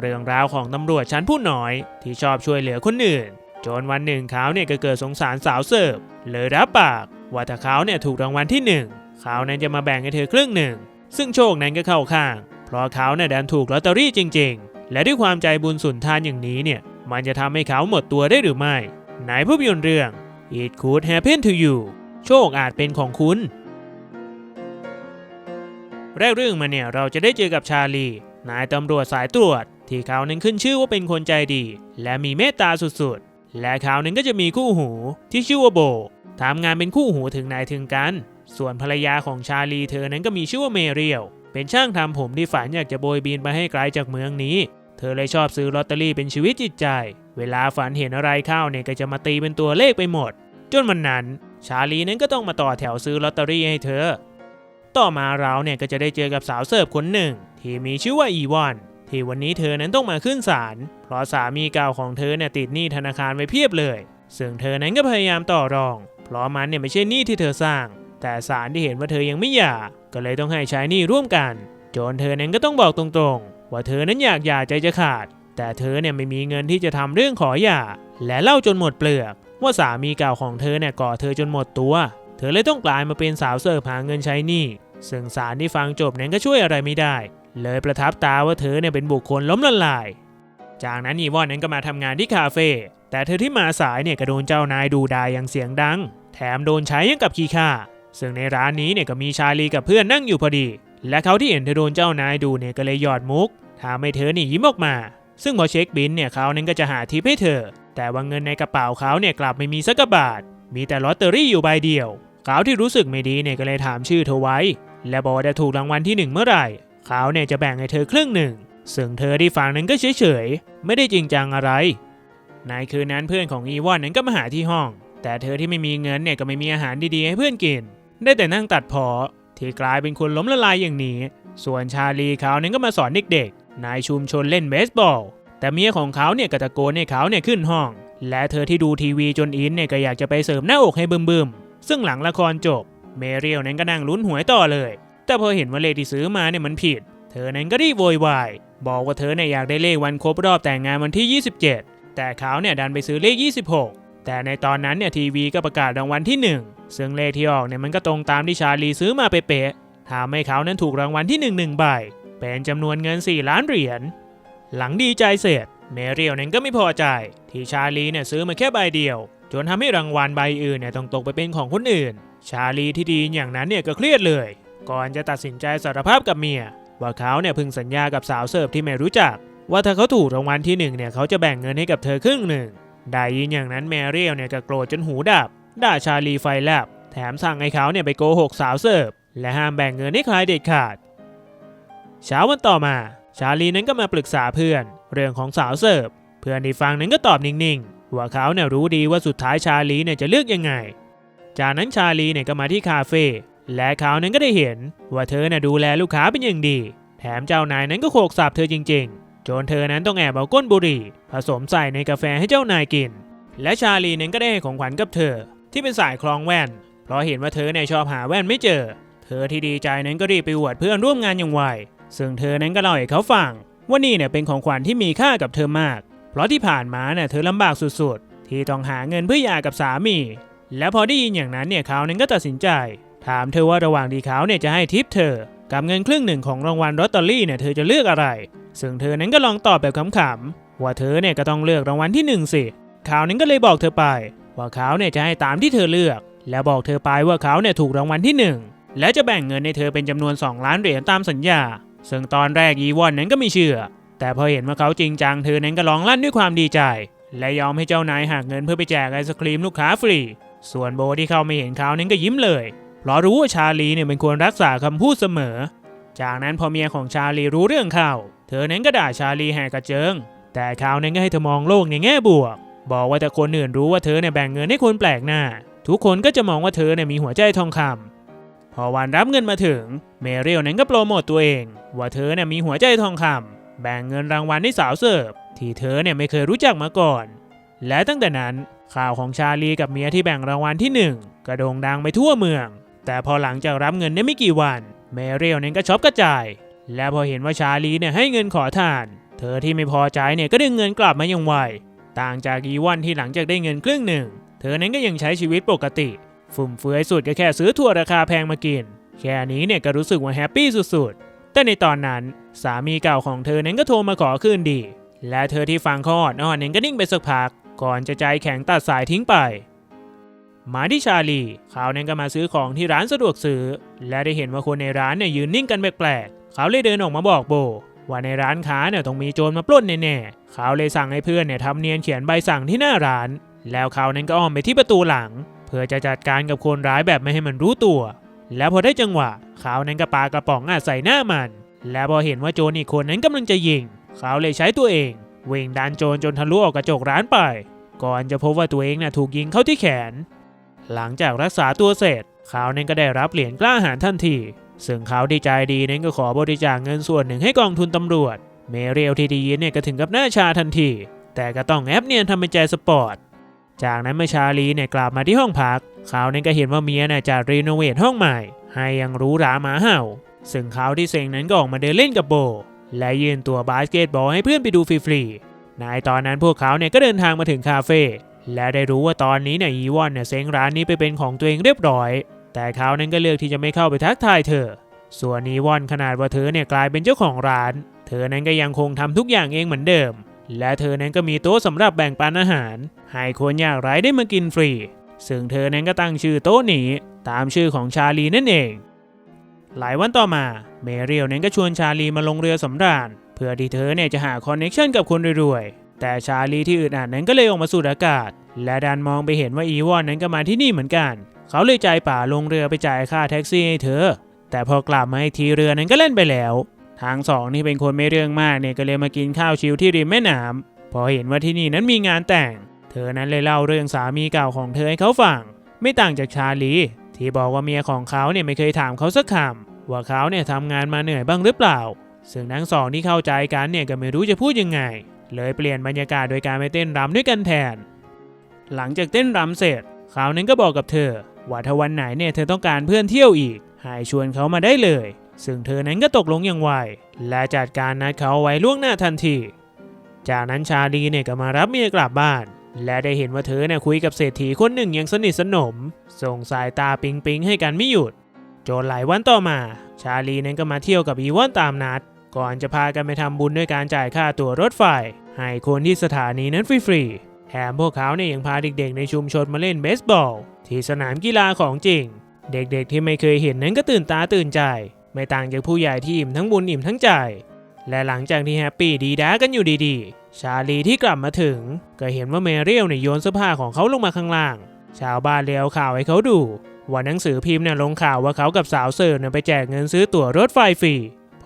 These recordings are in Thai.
เรื่องราวของตำรวจชั้นผู้น้อยที่ชอบช่วยเหลือคนอื่น จนวันหนึ่งเขาเนี่ยก็เกิดสงสารสาวเสิร์ฟเลยรับปาก ว่าถ้าเขาเนี่ยถูกรางวัลที่หนึ่งเขานั้นจะมาแบ่งให้เธอครึ่งหนึ่ง ซึ่งโชคนั้นก็เข้าข้าง เพราะเขาเนี่ยดันถูกลอตเตอรี่จริง ๆ และด้วยความใจบุญสุนทานอย่างนี้เนี่ยมันจะทำให้เขาหมดตัวได้หรือไม่ในภาพยนตร์เรื่อง It Could Happen to You โชคอาจเป็นของคุณแรกเรื่องมาเนี่ยเราจะได้เจอกับชาลี นายตำรวจสายตรวจ ที่เขานั้นขึ้นชื่อว่าเป็นคนใจดี และมีเมตตาสุดๆ และเขานั้นก็จะมีคู่หูที่ชื่อว่าโบทำงานเป็นคู่หูถึงไหนถึงกัน ส่วนภรรยาของชาลีเธอนั้นก็มีชื่อว่าเมเรียล เป็นช่างทำผมที่ฝันอยากจะโบยบินไปให้ไกลจากเมืองนี้ เธอเลยชอบซื้อลอตเตอรี่เป็นชีวิตจิตใจ เวลาฝันเห็นอะไรเข้าเนี่ยก็จะมาตีเป็นตัวเลขไปหมด จนวันนั้น ชาลีนั้นก็ต้องมาต่อแถวซื้อลอตเตอรี่ให้เธอ ต่อมาเราเนี่ยก็จะได้เจอกับสาวเสิร์ฟคนหนึ่ง ที่มีชื่อว่าอีวอน ที่วันนี้เธอนั้นต้องมาขึ้นศาลเพราะสามีเก่าของเธอเนี่ยติดหนี้ธนาคารไว้เพียบเลย ซึ่งเธอนั้นก็พยายามต่อรอง เพราะมันเนี่ยไม่ใช่หนี้ที่เธอสร้าง แต่ศาลที่เห็นว่าเธอยังไม่หย่า ก็เลยต้องให้ใช้หนี้ร่วมกัน จนเธอนั้นก็ต้องบอกตรงๆ ว่าเธอนั้นอยากหย่าใจจะขาด แต่เธอเนี่ยไม่มีเงินที่จะทำเรื่องขอหย่า และเล่าจนหมดเปลือกว่าสามีเก่าของเธอเนี่ยก่อเธอจนหมดตัว เธอเลยต้องกลายมาเป็นสาวเสิร์ฟหาเงินใช้หนี้ ซึ่งสารที่ฟังจบนั้นก็ช่วยอะไรไม่ได้ เลยประทับตาว่าเธอเนี่ยเป็นบุคคลล้มละลาย จากนั้นอีวอนนั้นก็มาทำงานที่คาเฟ่แต่เธอที่มาสายเนี่ยก็โดนเจ้านายดูดายอย่างเสียงดัง แถมโดนใช้ยังกับขี้ข้าซึ่งในร้านนี้เนี่ยก็มีชาลีกับเพื่อนนั่งอยู่พอดี และเขาที่เห็นเธอโดนเจ้านายดูเนี่ยก็เลยหยอดมุกทำให้เธอนี่ยิ้มออกมา ซึ่งพอเช็คบินเนี่ยเขานั้นก็จะหาทิปให้เธอ แต่ว่าเงินในกระเป๋าเขาเนี่ยกลับไม่มีสักบาท มีแต่ลอตเตอรี่อยู่ใบเดียวเขาที่รู้สึกไม่ดีเนี่ยก็เลยถามชื่อเธอไว้ และบอกว่าจะถูกรางวัลที่หนึ่งเมื่อไหร่ เขาเนี่ยจะแบ่งให้เธอครึ่งหนึ่ง ซึ่งเธอที่ฟังนั้นก็เฉยๆ ไม่ได้จริงจังอะไร ในคืนนั้นเพื่อนของอีวอนนั้นก็มาหาที่ห้อง แต่เธอที่ไม่มีเงินเนี่ยก็ไม่มีอาหารดีๆให้เพื่อนกิน ได้แต่นั่งตัดพอที่กลายเป็นคนล้มละลายอย่างนี้ ส่วนชาลีเขานั้นก็มาสอนเด็กๆ นายชุมชนเล่นเบสบอล แต่เมียของเขาเนี่ยก็ตะโกนให้เขาเนี่ยขึ้นห้อง และเธอที่ดูทีวีจนอินเนี่ยก็อยากจะไปเสริมหน้าอกให้บึมๆ ซึ่งหลังละครจบ เมเรียลนั้นก็นั่งลุ้นหวยต่อเลย แต่พอเห็นว่าเลขที่ซื้อมาเนี่ยมันผิด เธอนั้นก็รีบโวยวาย บอกว่าเธอเนี่ยอยากได้เลขวันครบรอบแต่งงานวันที่ 27 แต่เขาเนี่ยดันไปซื้อเลข 26 แต่ในตอนนั้นเนี่ยทีวีก็ประกาศรางวัลที่ 1 ซึ่งเลขที่ออกเนี่ยมันก็ตรงตามที่ชาลีซื้อมาเป๊ะๆทำให้เขานั้นถูกรางวัลที่1 1ใบ เป็นจำนวนเงิน 4 ล้านเหรียญ หลังดีใจเสร็จเมเรียลนั้นก็ไม่พอใจ ที่ชาลีเนี่ยซื้อมาแค่ใบเดียว จนทำให้รางวัลใบอื่นเนี่ยต้องตกไปเป็นของคนอื่น ชาลีที่ดีอย่างนั้นเนี่ยก็เครียดเลย ก่อนจะตัดสินใจสารภาพกับเมีย ว่าเขาเนี่ยพึงสัญญากับสาวเสิร์ฟที่ไม่รู้จัก ว่าถ้าเขาถูกรางวัลที่หนึ่งเนี่ยเขาจะแบ่งเงินให้กับเธอครึ่งหนึ่งได้ยินอย่างนั้นแมรียลเนี่ยก็โกรธจนหูดับด่าชาลีไฟแลบแถมสั่งให้เขาเนี่ยไปโกหกสาวเสิร์ฟและห้ามแบ่งเงินให้ใครเด็ดขาด เช้าวันต่อมา ชาลีนั้นก็มาปรึกษาเพื่อน เรื่องของสาวเสิร์ฟเพื่อนที่ฟังนั้นก็ตอบนิ่งๆว่าเขาเนี่ยรู้ดีว่าสุดท้ายชาลีเนี่ยจะเลือกยังไง จากนั้นชาลีเนี่ยก็มาที่คาเฟ่ และเขานั้นก็ได้เห็นว่าเธอน่ะดูแลลูกค้าเป็นอย่างดี แถมเจ้านายนั้นก็โขกสับเธอจริง ๆ จนเธอนั้นต้องแอบเอาก้นบุหรี่ ผสมใส่ในกาแฟให้เจ้านายกิน และชาลีนั้นก็ได้ให้ของขวัญกับเธอ ที่เป็นสายคล้องแว่น เพราะเห็นว่าเธอเนี่ยชอบหาแว่นไม่เจอ เธอที่ดีใจนั้นก็รีบไปอวดเพื่อนร่วมงานอย่างไวซึ่งเธอนั้นก็เล่าให้เขาฟังว่านี่เนี่ยเป็นของขวัญที่มีค่ากับเธอมาก เพราะที่ผ่านมาเนี่ยเธอลำบากสุดๆ ที่ต้องหาเงินเพื่อหย่ากับสามี และพอได้ยินอย่างนั้นเนี่ยเขานั้นก็ตัดสินใจ ถามเธอว่าระหว่างที่เขาเนี่ยจะให้ทิปเธอ กับเงินครึ่งหนึ่งของรางวัลลอตเตอรี่เนี่ยเธอจะเลือกอะไร ซึ่งเธอนั้นก็ลองตอบแบบขำๆว่าเธอเนี่ยก็ต้องเลือกรางวัลที่หนึ่งสิเขานั้นก็เลยบอกเธอไป ว่าเขาเนี่ยจะให้ตามที่เธอเลือก และบอกเธอไปว่าเขาเนี่ยถูกรางวัลที่หนึ่งและจะแบ่งเงินในเธอเป็นจำนวน 2 ล้านเหรียญตามสัญญา ซึ่งตอนแรกยีวอนนั้นก็ไม่เชื่อ แต่พอเห็นว่าเขาจริงจังเธอนั้นก็ร้องลั่นด้วยความดีใจ และยอมให้เจ้านายหักเงินเพื่อไปแจกไอศครีมลูกค้าฟรี ส่วนโบที่เขาไม่เห็นเขานั้นก็ยิ้มเลย เพราะรู้ว่าชาลีเนี่ยเป็นคนรักษาคำพูดเสมอ จากนั้นพอเมียของชาลีรู้เรื่องข้าว เธอนั้นก็ด่าชาลีแหกกระเจิง แต่เขานั้นก็ให้เธอมองโลกในแง่บวก บอกว่าแต่คนอื่นรู้ว่าเธอเนี่ยแบ่งเงินให้คนแปลกหน้า ทุกคนก็จะมองว่าเธอเนี่ยมีหัวใจทองคำพอวันรับเงินมาถึง เมเรียลนั้นก็โปรโมตตัวเอง ว่าเธอเนี่ยมีหัวใจทองคำแบ่งเงินรางวัลให้สาวเสิร์ฟที่เธอเนี่ยไม่เคยรู้จักมาก่อน และตั้งแต่นั้นข่าวของชาลีกับเมียที่แบ่งรางวัลที่หนึ่งกระโด่งดังไปทั่วเมือง แต่พอหลังจากรับเงินได้ไม่กี่วันเมเรียลนั้นก็ช็อปกระจาย และพอเห็นว่าชาลีเนี่ยให้เงินขอทาน เธอที่ไม่พอใจเนี่ยก็ดึงเงินกลับมาอย่างไว ต่างจากอีวันที่หลังจากได้เงินครึ่งหนึ่ง เธอนั้นก็ยังใช้ชีวิตปกติ ฟุ่มเฟือยสุดก็แค่ซื้อถั่วราคาแพงมากิน แค่นี้เนี่ยก็รู้สึกว่าแฮปปี้สุดๆ แต่ในตอนนั้นสามีเก่าของเธอนั้นก็โทรมาขอคืนดี และเธอที่ฟังขาอ่อนอ่อนนั้นก็นิ่งไปสักพัก ก่อนจะใจแข็งตัดสายทิ้งไป มาที่ชาลีเขานั้นก็มาซื้อของที่ร้านสะดวกซื้อ และได้เห็นว่าคนในร้านเนี่ยยืนนิ่งกันแปลกๆ เขาเลยเดินออกมาบอกโบ ว่าในร้านค้าเนี่ยต้องมีโจรมาปล้นแน่ๆ เขาเลยสั่งให้เพื่อนเนี่ยทำเนียนเขียนใบสั่งที่หน้าร้าน แล้วเขานั้นก็อ้อมไปที่ประตูหลัง เพื่อจะจัดการกับคนร้ายแบบไม่ให้มันรู้ตัว แล้วพอได้จังหวะ เขานั้นก็ปากระป๋องอะใส่หน้ามัน และพอเห็นว่าโจรอีกคนนั้นกำลังจะยิง เขาเลยใช้ตัวเองเว่งดันโจรจนทะลุออกกระจกร้านไป ก่อนจะพบว่าตัวเองน่ะถูกยิงเข้าที่แขน หลังจากรักษาตัวเสร็จ เขาเน้นก็ได้รับเหรียญกล้าหาญทันที ซึ่งเขาดีใจดีเน้นก็ขอบริจาคเงินส่วนหนึ่งให้กองทุนตำรวจ เมเรียลที่ดีเนี่ยก็ถึงกับหน้าชาทันที แต่ก็ต้องแอปเนียนทำเป็นใจสปอร์ต จากนั้นเมื่อชาลีเนี่ยกลับมาที่ห้องพัก เขาเน้นก็เห็นว่าเมียน่ะจะรีโนเวทห้องใหม่ ให้ยังรู้ราหมาเห่า ซึ่งเขาที่เซ็งนั้นก็ออกมาเดินเล่นกับโบ และยืนตัวบาสเกตบอลให้เพื่อนไปดูฟรีๆในตอนนั้นพวกเขาเนี่ยก็เดินทางมาถึงคาเฟ่ และได้รู้ว่าตอนนี้เนี่ยอีวอนเนี่ยเซ้งร้านนี้ไปเป็นของตัวเองเรียบร้อย แต่เขานั้นก็เลือกที่จะไม่เข้าไปทักทายเธอ ส่วนอีวอนขนาดว่าเธอเนี่ยกลายเป็นเจ้าของร้าน เธอนั้นก็ยังคงทำทุกอย่างเองเหมือนเดิม และเธอนั้นก็มีโต๊ะสำหรับแบ่งปันอาหาร ให้คนยากไร้ได้มากินฟรี ซึ่งเธอนั้นก็ตั้งชื่อโต๊ะนี้ตามชื่อของชาลีนั่นเอง หลายวันต่อมาเมเรียลนั้นก็ชวนชาลีมาลงเรือสำราญเพื่อที่เธอเนี่ยจะหาคอนเน็ชันกับคนรวยๆ แต่ชาลีที่อึดอัดนั้นก็เลยออกมาสูดอากาศ และดันมองไปเห็นว่าอีวอนนั้นก็มาที่นี่เหมือนกัน เขาเลยใจป่าลงเรือไปจ่ายค่าแท็กซี่ให้เธอ แต่พอกลับมาอีกทีเรือนั้นก็เล่นไปแล้ว ทางสองนี่เป็นคนไม่เรื่องมากเนี่ยก็เลยมากินข้าวชิวที่ริมแม่น้ำพอเห็นว่าที่นี่นั้นมีงานแต่ง เธอนั้นเลยเล่าเรื่องสามีเก่าของเธอให้เขาฟัง ไม่ต่างจากชาลี ที่บอกว่าเมียของเขาเนี่ยไม่เคยถามเขาสักคำว่าเขาเนี่ยทำงานมาเหนื่อยบ้างหรือเปล่า ซึ่งทั้งสองที่เข้าใจกันเนี่ยก็ไม่รู้จะพูดยังไง เลยเปลี่ยนบรรยากาศโดยการไปเต้นรำด้วยกันแทน หลังจากเต้นรำเสร็จเขานั้นก็บอกกับเธอ ว่าถ้าวันไหนเนี่ยเธอต้องการเพื่อนเที่ยวอีก ให้ชวนเขามาได้เลย ซึ่งเธอนั้นก็ตกลงอย่างไว และจัดการนัดเขาไว้ล่วงหน้าทันที จากนั้นชาลีเนี่ยก็มารับเมียกลับบ้าน และได้เห็นว่าเธอเนี่ยคุยกับเศรษฐีคนหนึ่งอย่างสนิทสนม ส่งสายตาปิงปิงให้กันไม่หยุด จนหลายวันต่อมา ชาลีนั้นก็มาเที่ยวกับอีวอนตามนัด ก่อนจะพากันไปทำบุญด้วยการจ่ายค่าตั๋วรถไฟ ให้คนที่สถานีนั้นฟรีๆ แถมพวกเขาเนี่ยยังพาเด็กๆ ในชุมชนมาเล่นเบสบอล ที่สนามกีฬาของจริง เด็กๆที่ไม่เคยเห็นนั้นก็ตื่นตาตื่นใจ ไม่ต่างจากผู้ใหญ่ที่อิ่มทั้งบุญอิ่มทั้งใจ และหลังจากที่แฮปปี้ดีด้ากันอยู่ดีๆ ชาลีที่กลับมาถึง ก็เห็นว่าเมเรียลเนี่ยโยนเสื้อผ้าของเขาลงมาข้างล่าง ชาวบ้านเลยเอาข่าวให้เขาดูว่าหนังสือพิมพ์เนี่ยลงข่าวว่าเขากับสาวเสิร์ฟเนี่ยไปแจกเงินซื้อตั๋วรถไฟฟรี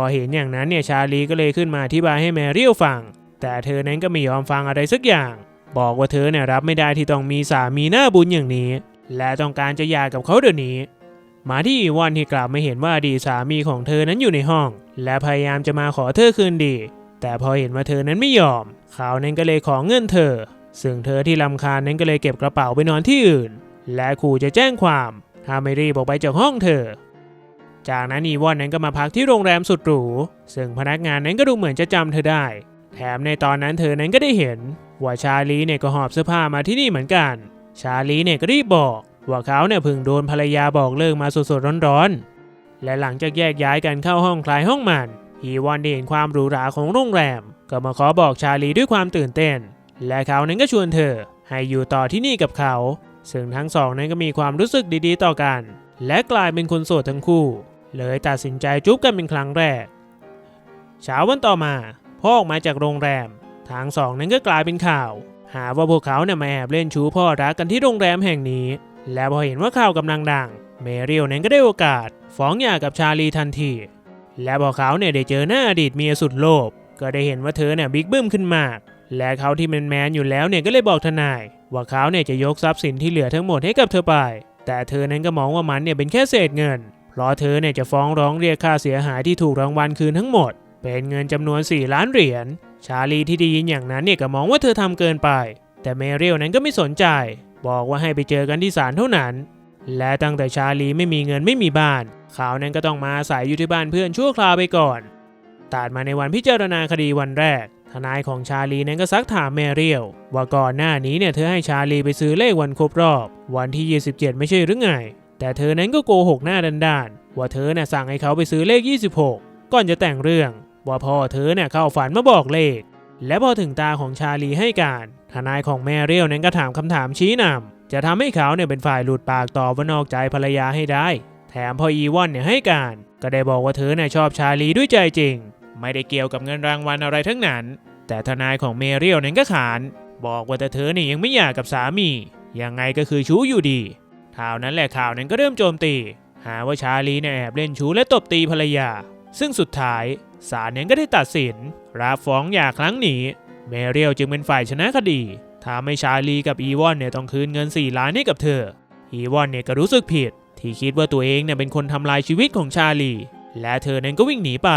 อเห็นอย่างนั้นเนี่ยชาลีก็เลยขึ้นมาอธิบายให้แมรี่ฟัง แต่เธอนั้นก็ไม่ยอมฟังอะไรสักอย่าง บอกว่าเธอเนี่ยรับไม่ได้ที่ต้องมีสามีหน้าบุญอย่างนี้ และต้องการจะหย่ากับเขาเดี๋ยวนี้มาที่อีวอนที่กลับไม่เห็นว่าอดีตสามีของเธอนั้นอยู่ในห้อง และพยายามจะมาขอเธอคืนดี แต่พอเห็นว่าเธอนั้นไม่ยอม เขานั้นก็เลยขอเงินเธอ ซึ่งเธอที่ลำคาญนั้นก็เลยเก็บกระเป๋าไปนอนที่อื่น และขู่จะแจ้งความถ้าไม่รีบออกไปจากห้องเธอ จากนั้นอีวอนนั้นก็มาพักที่โรงแรมสุดหรู ซึ่งพนักงานนั้นก็ดูเหมือนจะจำเธอได้ แถมในตอนนั้นเธอนั้นก็ได้เห็น ว่าชาลีเนี่ยก็หอบเสื้อผ้ามาที่นี่เหมือนกัน ชาลีเนี่ยก็รีบบอก ว่าเขาเนี่ยเพิ่งโดนภรรยาบอกเลิกมาสดๆร้อนๆ และหลังจากแยกย้ายกันเข้าห้องคลายห้องมันอีวอนได้เห็นความหรูหราของโรงแรม ก็มาขอบอกชาลีด้วยความตื่นเต้น และเขานั้นก็ชวนเธอ ให้อยู่ต่อที่นี่กับเขา ซึ่งทั้งสองนั้นก็มีความรู้สึกดีๆ ต่อกัน และกลายเป็นคนโสดทั้งคู่ เลยตัดสินใจจุ๊บกันเป็นครั้งแรก เช้าวันต่อมาพ่อออกมาจากโรงแรม ทางสองนั้นก็กลายเป็นข่าว หาว่าพวกเขาเนี่ยมาแอบเล่นชู้พ่อรักกันที่โรงแรมแห่งนี้ และพอเห็นว่าข่าวกำลังดัง เมเรียลนั้นก็ได้โอกาส ฟ้องหย่ากับชาลีทันที และพอเขาเนี่ยได้เจอหน้าอดีตเมียสุดโลภก็ได้เห็นว่าเธอเนี่ยบิ๊กบึ้มขึ้นมากและเขาที่เป็นแมนอยู่แล้วเนี่ยก็เลยบอกทนาย ว่าเขาเนี่ยจะยกทรัพย์สินที่เหลือทั้งหมดให้กับเธอไป แต่เธอนั้นก็มองว่ามันเนี่ยเป็นแค่เศษเงิน เพราะเธอเนี่ยจะฟ้องร้องเรียกค่าเสียหายที่ถูกรางวัลคืนทั้งหมด เป็นเงินจำนวน 4 ล้านเหรียญ ชาลีที่ได้ยินอย่างนั้นเนี่ยก็มองว่าเธอทำเกินไป แต่เมเรียลนั้นก็ไม่สนใจ บอกว่าให้ไปเจอกันที่ศาลเท่านั้น และตั้งแต่ชาลีไม่มีเงินไม่มีบ้านเขานั้นก็ต้องมาอาศัยอยู่ที่บ้านเพื่อนชั่วคราวไปก่อนตัดมาในวันพิจารณาคดีวันแรก ทนายของชาลีนั้นก็ซักถามแมเรียลว่าก่อนหน้านี้เนี่ยเธอให้ชาลีไปซื้อเลขวันครบรอบ วันที่ 27 ไม่ใช่หรือไง แต่เธอนั้นก็โกหกหน้าด้านๆว่าเธอน่ะสั่งให้เขาไปซื้อเลข 26 ก่อนจะแต่งเรื่อง ว่าพ่อเธอเนี่ยเข้าฝันมาบอกเลข และพอถึงตาของชาลีให้การ ทนายของแมเรียลนั้นก็ถามคำถามชี้นำจะทำให้เขาเนี่ยเป็นฝ่ายหลุดปากตอบว่านอกใจภรรยาให้ได้ แถมพออีวอนเนี่ยให้การ ก็ได้บอกว่าเธอเนี่ยชอบชาลีด้วยใจจริง ไม่ได้เกี่ยวกับเงินรางวัลอะไรทั้งนั้น แต่ทนายของเมเรียลนั้นก็ขาน บอกว่าแต่เธอเนี่ยยังไม่อยากับสามียังไงก็คือชู้อยู่ดี ข่าวนั้นแหละข่าวนั้นก็เริ่มโจมตี หาว่าชาลีเนี่ยแอบเล่นชู้และตบตีภรรยา ซึ่งสุดท้ายศาลนั้นก็ได้ตัดสิน รับฟ้องหย่าครั้งนี้ เมเรียลจึงเป็นฝ่ายชนะคดีทำให้ชาลีกับอีวอนเนี่ยต้องคืนเงิน 4 ล้านให้กับเธอ อีวอนเนี่ยก็รู้สึกผิด ที่คิดว่าตัวเองเนี่ยเป็นคนทำลายชีวิตของชาลี และเธอนั้นก็วิ่งหนีไป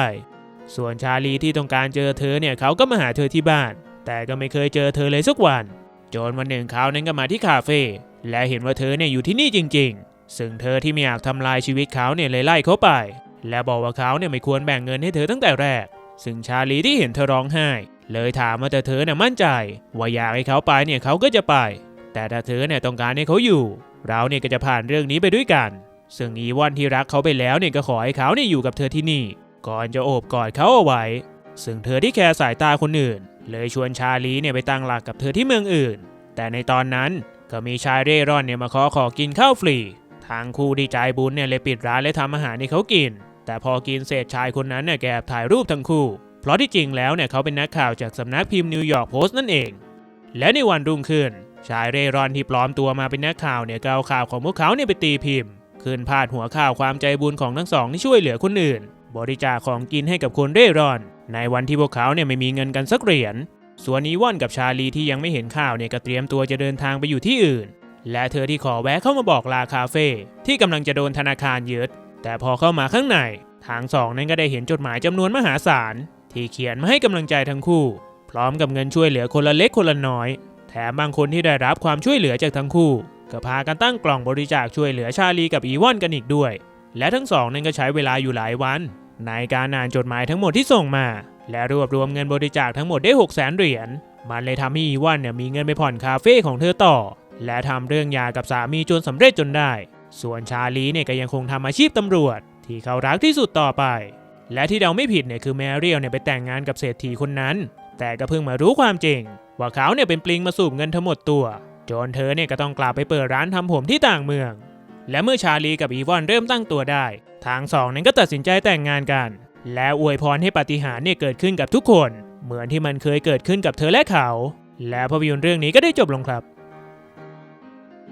ส่วนชาลีที่ต้องการเจอเธอเนี่ยเขาก็มาหาเธอที่บ้าน แต่ก็ไม่เคยเจอเธอเลยสักวัน จนวันหนึ่งเขานั้นก็มาที่คาเฟ่ และเห็นว่าเธอเนี่ยอยู่ที่นี่จริง ๆ ซึ่งเธอที่ไม่อยากทำลายชีวิตเขาเนี่ยเลยไล่เขาไป และบอกว่าเขาเนี่ยไม่ควรแบ่งเงินให้เธอตั้งแต่แรก ซึ่งชาลีที่เห็นเธอร้องไห้ เลยถามว่าแต่เธอเนี่ยมั่นใจ ว่าอยากให้เขาไปเนี่ยเขาก็จะไป แต่ถ้าเธอเนี่ยต้องการให้เขาอยู่ เราเนี่ยก็จะผ่านเรื่องนี้ไปด้วยกัน ซึ่งอีวอนที่รักเขาไปแล้วเนี่ยก็ขอให้เขาเนี่ยอยู่กับเธอที่นี่ ก่อนจะโอบกอดเขาเอาไว้ ซึ่งเธอที่แคร์สายตาคนอื่น เลยชวนชาลีเนี่ยไปตั้งหลักกับเธอที่เมืองอื่น แต่ในตอนนั้น ก็มีชายเร่ร่อนเนี่ยมาขอขอกินข้าวฟรี ทางคู่ที่ใจบุญเนี่ยเลยปิดร้านและทำอาหารให้เขากิน แต่พอกินเสร็จชายคนนั้นเนี่ยแกบถ่ายรูปทั้งคู่ เพราะที่จริงแล้วเนี่ยเขาเป็นนักข่าวจากสำนักพิมพ์นิวยอร์กโพสต์นั่นเอง และในวันรุ่งขึ้น ชายเร่ร่อนที่ปลอมตัวมาเป็นนักข่าวเนี่ยก็เอาข่าวของพวกเขาเนี่ยไปตีพิมพ์ขึ้นพาดหัวข่าวความใจบุญของทั้งสองที่ช่วยเหลือคนอื่น บริจาคของกินให้กับคนเร่ร่อน ในวันที่พวกเขาเนี่ยไม่มีเงินกันสักเหรียญ ส่วนอีวอนกับชาลีที่ยังไม่เห็นข่าวเนี่ยก็เตรียมตัวจะเดินทางไปอยู่ที่อื่น และเธอที่ขอแวะเข้ามาบอกลาคาเฟ่ที่กำลังจะโดนธนาคารยึด แต่พอเข้ามาข้างใน ทางสองนั้นก็ได้เห็นจดหมายจำนวนมหาศาล ที่เขียนมาให้กำลังใจทั้งคู่ พร้อมกับเงินช่วยเหลือคนละเล็กคนละน้อย แถมบางคนที่ได้รับความช่วยเหลือจากทั้งคู่ ก็พากันตั้งกล่องบริจาคช่วยเหลือชาลีกับอีวอนกันอีกด้วย และทั้งสองนั้นก็ใช้เวลาอยู่หลายวัน ในการอ่านจดหมายทั้งหมดที่ส่งมา และรวบรวมเงินบริจาคทั้งหมดได้ 6 0 0 0 0เหรียญ มันเลยทำให้อีวอนเนี่ยมีเงินไปผ่อนคาเฟ่ของเธอต่อ และทำเรื่องยากับสามีจนสำเร็จจนได้ ส่วนชาลีเนี่ยก็ยังคงทำอาชีพตำรวจ ที่เขารักที่สุดต่อไป และที่เดาไม่ผิดเนี่ยคือแมรี่เนี่ยไปแต่งงานกับเศรษฐีคนนั้น แต่ก็เพิ่งมารู้ความจริง ว่าเขาเนี่ยเป็นปลิงมาสูบเงินทั้งหมดตัว จนเธอเนี่ยก็ต้องกลับไปเปิดร้านทำผมที่ต่างเมือง และเมื่อชาลีกับอีวอนเริ่มตั้งตัวได้ทางสองนั้นก็ตัดสินใจแต่งงานกัน และอวยพรให้ปาฏิหาริย์เนี่ยเกิดขึ้นกับทุกคน เหมือนที่มันเคยเกิดขึ้นกับเธอและเขา และภาพยนตร์เรื่องนี้ก็ได้จบลงครับ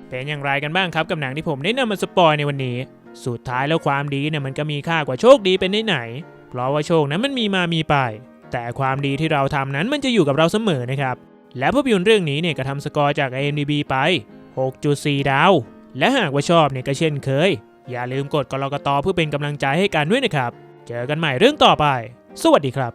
เป็นอย่างไรกันบ้างครับกับหนังที่ผมได้นำมาสปอยในวันนี้ สุดท้ายแล้วความดีเนี่ยมันก็มีค่ากว่าโชคดีเป็นไหนๆเพราะว่าโชคนั้นมันมีมามีไป แต่ความดีที่เราทำนั้นมันจะอยู่กับเราเสมอนะครับ และภาพยนตร์เรื่องนี้เนี่ยก็ทำสกอร์จาก IMDb ไป 6.4 ดาว และหากว่าชอบเนี่ยก็เช่นเคย อย่าลืมกดกรกตเพื่อเป็นกำลังใจให้กันด้วยนะครับ เจอกันใหม่เรื่องต่อไป สวัสดีครับ